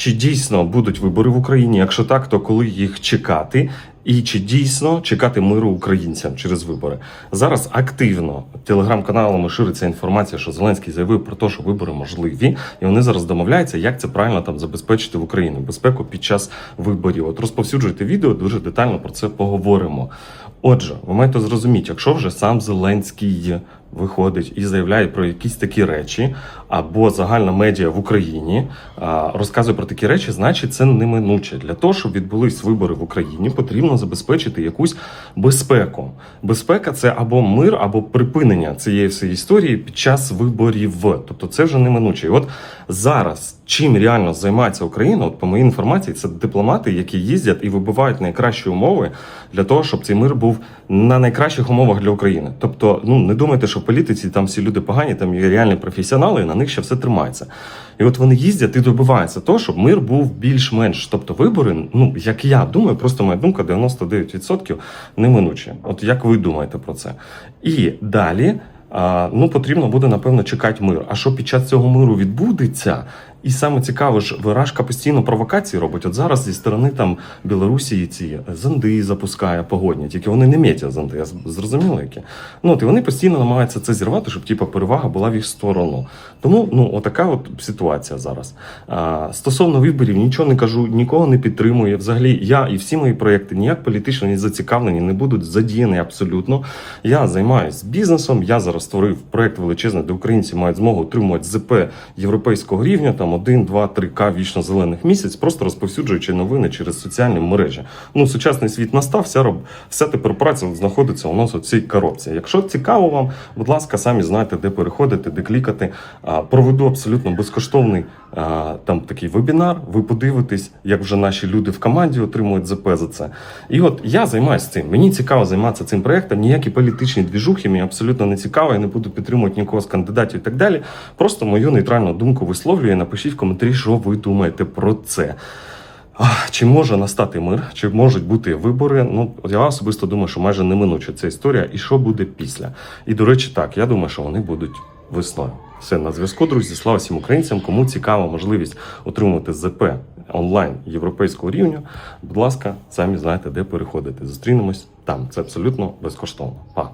чи дійсно будуть вибори в Україні? Якщо так, то коли їх чекати? І чи дійсно чекати миру українцям через вибори? Зараз активно телеграм-каналами шириться інформація, що Зеленський заявив про те, що вибори можливі, і вони зараз домовляються, як це правильно там забезпечити в Україну безпеку під час виборів. От розповсюджуйте відео, дуже детально про це поговоримо. Отже, ви маєте зрозуміти, якщо вже сам Зеленський виходить і заявляє про якісь такі речі, або загальна медіа в Україні розказує про такі речі, значить це неминуче. Для того, щоб відбулись вибори в Україні, потрібно забезпечити якусь безпеку. Безпека це або мир, або припинення цієї всієї історії під час виборів. Тобто це вже неминуче. І от зараз чим реально займається Україна, от по моїй інформації, це дипломати, які їздять і вибивають найкращі умови для того, щоб цей мир був на найкращих умовах для України. Тобто, ну не думайте, що в політиці там всі люди погані, там є реальні професіонали, і на них ще все тримається. І от вони їздять і добиваються того, щоб мир був більш-менш. Тобто вибори, ну як я думаю, просто моя думка 99% неминучі. От як ви думаєте про це? І далі. Ну, потрібно буде напевно чекати мир. А що під час цього миру відбудеться? І саме цікаво ж, виражка постійно провокації робить. От зараз зі сторони там Білорусі ці зонди запускає погодні, тільки вони не метять зонди, я зрозуміло які. Ну от і вони постійно намагаються це зірвати, щоб типу, перевага була в їх сторону. Тому ну отака от ситуація зараз. А, стосовно виборів, нічого не кажу, нікого не підтримую. Взагалі, я і всі мої проекти ніяк політично не зацікавлені, не будуть задіяні абсолютно. Я займаюся бізнесом. Я зараз створив проект величезний, де українці мають змогу отримувати ЗП європейського рівня, там 1, 2, 3 к вічно зелених місяць, просто розповсюджуючи новини через соціальні мережі. Ну, сучасний світ настав, вся роб... вся тепер праця знаходиться у нас у цій коробці. Якщо цікаво вам, будь ласка, самі знаєте, де переходити, де клікати. Проведу абсолютно безкоштовний там такий вебінар. Ви подивитесь, як вже наші люди в команді отримують ЗП за це. І от я займаюся цим. Мені цікаво займатися цим проектом. Ніякі політичні двіжухи мені абсолютно не цікаво. Я не буду підтримувати нікого з кандидатів і так далі. Просто мою нейтральну думку висловлюю. Напишіть в коментарі, що ви думаєте про це. Чи може настати мир, чи можуть бути вибори? Ну я особисто думаю, що майже неминуча ця історія, і що буде після. І до речі, так я думаю, що вони будуть весною. Все на зв'язку, друзі. Слава всім українцям. Кому цікава можливість отримати ЗП онлайн європейського рівня. Будь ласка, самі знаєте, де переходити. Зустрінемось там. Це абсолютно безкоштовно. Па.